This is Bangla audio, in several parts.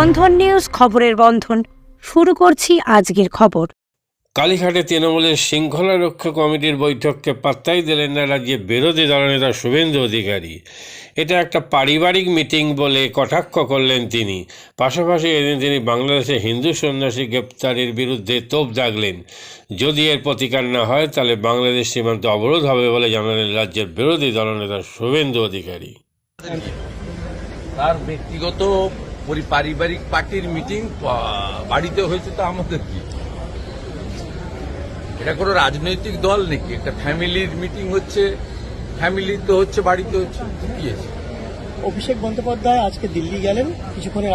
বন্ধন নিউজ খবরের বন্ধন। শুরু করছি আজকের খবর। কালীঘাটে তৃণমূলের শৃঙ্খলা রক্ষা কমিটির বৈঠককে পাত্তাই দিলেন না রাজ্যে বিরোধী দলনেতা শুভেন্দু অধিকারী। এটা একটা পারিবারিক মিটিং বলে কটাক্ষ করলেন তিনি। পাশাপাশি এদিন তিনি বাংলাদেশে হিন্দু সন্ন্যাসী গ্রেপ্তারের বিরুদ্ধে তোপ দাগলেন যদি এর প্রতিকার না হয় তাহলে বাংলাদেশ সীমান্ত অবরোধ হবে বলে জানালেন রাজ্যের বিরোধী দলনেতা শুভেন্দু অধিকারী। তার ব্যক্তিগত পারিবারিক পার্টির মিটিং বাড়িতে হয়েছে তো আমাদের কি? এটা কোনো রাজনৈতিক দল নাকি? একটা ফ্যামিলির মিটিং হচ্ছে ফ্যামিলি তো হচ্ছে বাড়িতে হচ্ছে কি আছে অভিষেক বন্দ্যোপাধ্যায় আজকে দিল্লি গেলেন কিছুক্ষণের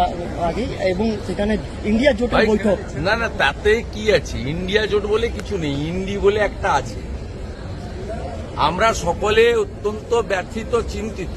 আগে এবং সেখানে ইন্ডিয়া জোট বৈঠক। না না তাতে কি আছে? ইন্ডিয়া জোট বলে কিছু নেই ইন্ডি বলে একটা আছে। আমরা সকলে অত্যন্ত ব্যথিত চিন্তিত।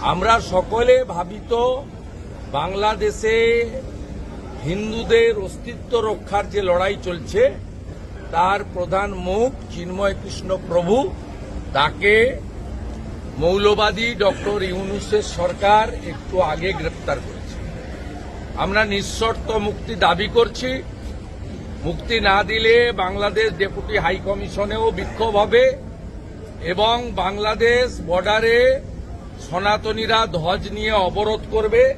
আমরা সকলে ভাবিত বাংলাদেশে হিন্দুদের অস্তিত্ব রক্ষার যে লড়াই চলছে, তার প্রধান মুখ চিন্ময় কৃষ্ণ প্রভু। তাকে মৌলবাদী ডক্টর ইউনুসের সরকার একটু আগে গ্রেপ্তার করেছে। আমরা নিঃশর্ত মুক্তি দাবি করছি। মুক্তি না দিলে বাংলাদেশ ডেপুটি হাই কমিশনেও বিক্ষোভ হবে এবং বাংলাদেশ বর্ডারে সনাতনীরা ধ্বজ নিয়ে অবরোধ করবে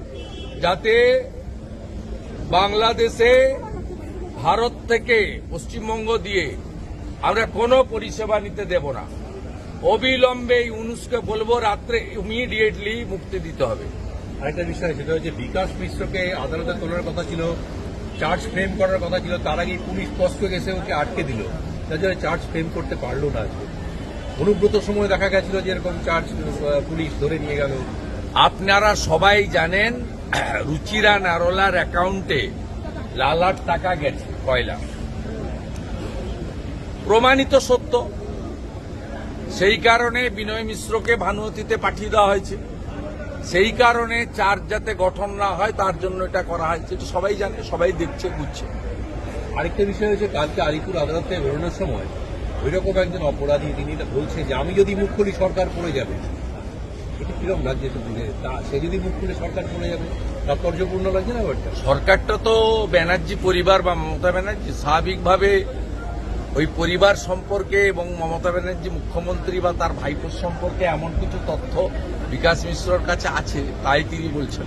যাতে বাংলাদেশে ভারত থেকে পশ্চিমবঙ্গ দিয়ে আমরা কোনো পরিষেবা নিতে দেব না। অবিলম্বে এই ইউনুসকে বলব, রাত্রে ইমিডিয়েটলি মুক্তি দিতে হবে। আরেকটা বিষয়, সেটা হচ্ছে বিকাশ মিশ্রকে আদালতে তোলার কথা ছিল, চার্জ ফ্রেম করার কথা ছিল, তার আগে পুলিশ স্পষ্ট গেছে ওকে আটকে দিল। তার জন্য চার্জ ফ্রেম করতে পারল না আজকে। অনুব্রত সময় দেখা গেছিল যে এরকম চার্জ পুলিশ ধরে নিয়ে গেল। আপনারা সবাই জানেন, রুচিরা নারোলার অ্যাকাউন্টে লালার টাকা গেছে, কয়লা। প্রমাণিত সত্য, সেই কারণে বিনয় মিশ্রকে ভানুমতিতে পাঠিয়ে দেওয়া হয়েছে। সেই কারণে চার্জ যাতে গঠন না হয়, তার জন্য এটা করা হয়েছে। এটা সবাই জানে, সবাই দেখছে, বুঝছে। আরেকটা বিষয় হচ্ছে, কালকে আলিপুর আদালতে বেরোনোর সময় ওইরকম একজন অপরাধী তিনি বলছে যে আমি যদি মুখ খুলি, সরকার পড়ে যাবে। এটা কীরকম লাগছে একটু বুঝে? তা সে যদি মুখ খুলে, সরকার পড়ে যাবে। তাৎপর্যপূর্ণ লাগছে না ব্যাপারটা সরকারটা তো ব্যানার্জি পরিবার বা মমতা ব্যানার্জি, স্বাভাবিকভাবে ওই পরিবার সম্পর্কে এবং মমতা ব্যানার্জি মুখ্যমন্ত্রী বা তার ভাইপোর সম্পর্কে এমন কিছু তথ্য বিকাশ মিশ্রর কাছে আছে, তাই তিনি বলছেন।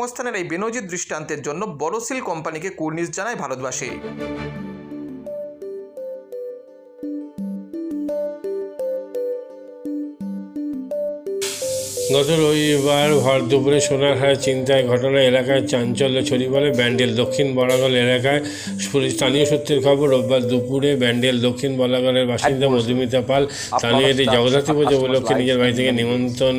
কর্মসংস্থানের এই বেনজির দৃষ্টান্তের জন্য বড়সিল কোম্পানিকে কুর্নিশ জানায় ভারতবাসী। গত রবিবার ভর দুপুরে সোনারহাট চিন্তায় ঘটনা এলাকায় চাঞ্চল্য ছড়িয়ে পড়ে ব্যান্ডেল। দক্ষিণ বলাগল এলাকায় পুলিশ স্থানীয় সূত্রের খবর রোববার দুপুরে ব্যান্ডেল দক্ষিণ বলাগলের বাসিন্দা মধুমিতা পাল স্থানীয় একটি জগদ্ধাত্রী পুজো উপলক্ষে নিজের বাড়ি থেকে নিমন্ত্রণ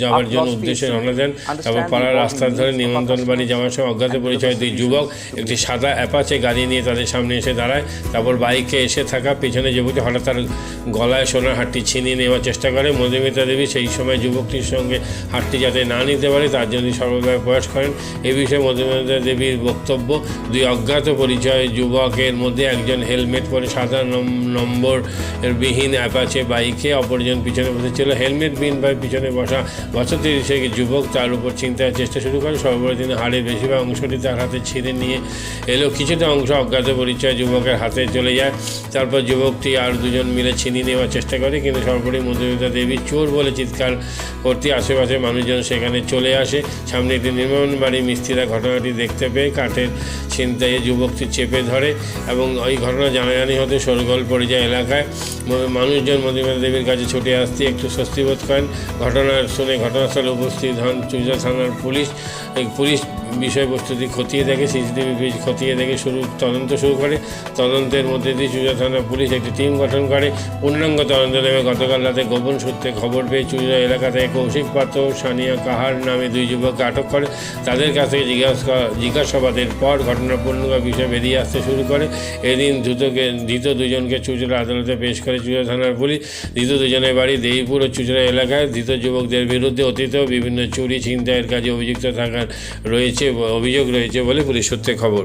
যাওয়ার জন্য উদ্দেশ্যে রওনা দেন। তারপর পাড়ার রাস্তার ধরে নিমন্ত্রণ বাড়ি যাওয়ার সময় অজ্ঞাত পরিচয় দুই যুবক একটি সাদা অ্যাপাচে গাড়ি নিয়ে তাদের সামনে এসে দাঁড়ায়। তারপর বাইকে এসে থাকা পেছনে যুবকটি হঠাৎ তার গলায় সোনার হাটটি ছিনিয়ে নেওয়ার চেষ্টা করে। মধুমিতা দেবী সেই সময় যুবকটির সঙ্গে হাটটি যাতে না নিতে পারে, তার জন্য সর্বদাই প্রয়াস করেন। এ বিষয়ে মধুমিতা দেবীর বক্তব্য, দুই অজ্ঞাত পরিচয় যুবকের মধ্যে একজন হেলমেট পরে সাদা নম্বর বিহীন অ্যাপাচে বাইকে অপরজন পিছনে বসেছিল হেলমেট বিহীন বাইক পিছনে বসা বছর তিরিশের যুবক তার উপর চিন্তার চেষ্টা শুরু করে। সর্বোপরি তিনি হাড়ের বেশিরভাগ অংশটি তার হাতে ছিঁড়ে নিয়ে এলো। কিছুটা অংশ অজ্ঞাত পরিচয় যুবকের হাতে চলে যায়। তারপর যুবকটি আর দুজন মিলে ছিনিয়ে নেওয়ার চেষ্টা করে, কিন্তু সর্বোপরি মধুমিতা দেবী চোর বলে চিৎকার করতে আশেপাশে মানুষজন সেখানে চলে আসে। সামনে একটি নির্মাণ বাড়ি, মিস্ত্রিরা ঘটনাটি দেখতে পেয়ে কাঠের ছিনতাইয়ে যুবকটি চেপে ধরে এবং ওই ঘটনা জানাজানি হতে সরগোল পড়ে যায় এলাকায়। মানুষজন মধুমিতা দেবীর কাছে ছুটে আসতে একটু স্বস্তি বোধ করেন ঘটনা শুনে ঘটনাস্থলে উপস্থিত হন চুজা থানার পুলিশ। এই পুলিশ বিষয়বস্তুটি খতিয়ে দেখে, সিসিটিভি খতিয়ে দেখে শুরু, তদন্ত শুরু করে। তদন্তের মধ্যে দিয়ে চুজা থানা পুলিশ একটি টিম গঠন করে। পূর্ণাঙ্গ তদন্ত নেমে গতকাল রাতে গোপন সূত্রে খবর পেয়ে চুজা এলাকা থেকে কৌশিক পাত্র সানিয়া কাহার নামে দুই যুবককে আটক করে। তাদের কাছ থেকে জিজ্ঞাসা, জিজ্ঞাসাবাদের পর ঘটনার পূর্ণাঙ্গ বিষয় বেরিয়ে আসতে শুরু করে। এদিন দ্রুতকে ধৃত দুজনকে চুচড়া আদালতে পেশ করে চুচড়া থানার পুলিশ ধৃত দুজনের বাড়ি দেইপুর ও চুচড়া এলাকায় ধৃত যুবকদের বিরুদ্ধে অতীতেও বিভিন্ন চুরি, ছিনতাইয়ের কাজে অভিযুক্ত থাকার রয়েছে, অভিযোগ রয়েছে বলে পুলিশ সূত্রে খবর।